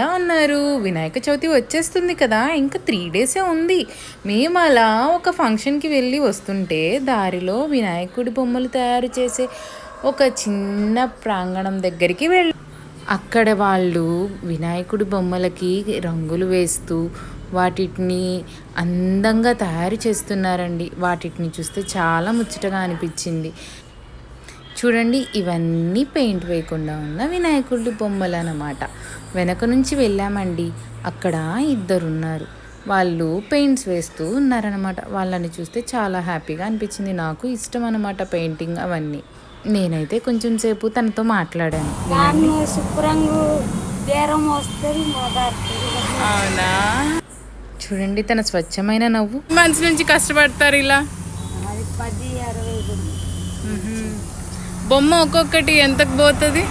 ఎలా ఉన్నారు వినాయక చవితి వచ్చేస్తుంది కదా ఇంకా త్రీ డేసే ఉంది. మేము అలా ఒక ఫంక్షన్కి వెళ్ళి వస్తుంటే దారిలో వినాయకుడి బొమ్మలు తయారు చేసే ఒక చిన్న ప్రాంగణం దగ్గరికి వెళ్ళి అక్కడ వాళ్ళు వినాయకుడి బొమ్మలకి రంగులు వేస్తూ వాటిని అందంగా తయారు చేస్తున్నారండి. వాటిని చూస్తే చాలా ముచ్చటగా అనిపించింది. చూడండి ఇవన్నీ పెయింట్ వేయకుండా ఉన్న వినాయకుడి బొమ్మలు అన్నమాట వెనక నుంచి వెళ్ళామండి. అక్కడ ఇద్దరు ఉన్నారు వాళ్ళు పెయింట్స్ వేస్తూ ఉన్నారనమాట వాళ్ళని చూస్తే చాలా హ్యాపీగా అనిపించింది. నాకు ఇష్టం అనమాట పెయింటింగ్ అవన్నీ. నేనైతే కొంచెం సేపు తనతో మాట్లాడాను. అవునా? చూడండి తన స్వచ్ఛమైన నవ్వు. మనసు నుంచి కష్టపడతారు ఇలా? అది పది అరవై. బొమ్మ ఒక్కొక్కటి ఎంతకు పోతుంది?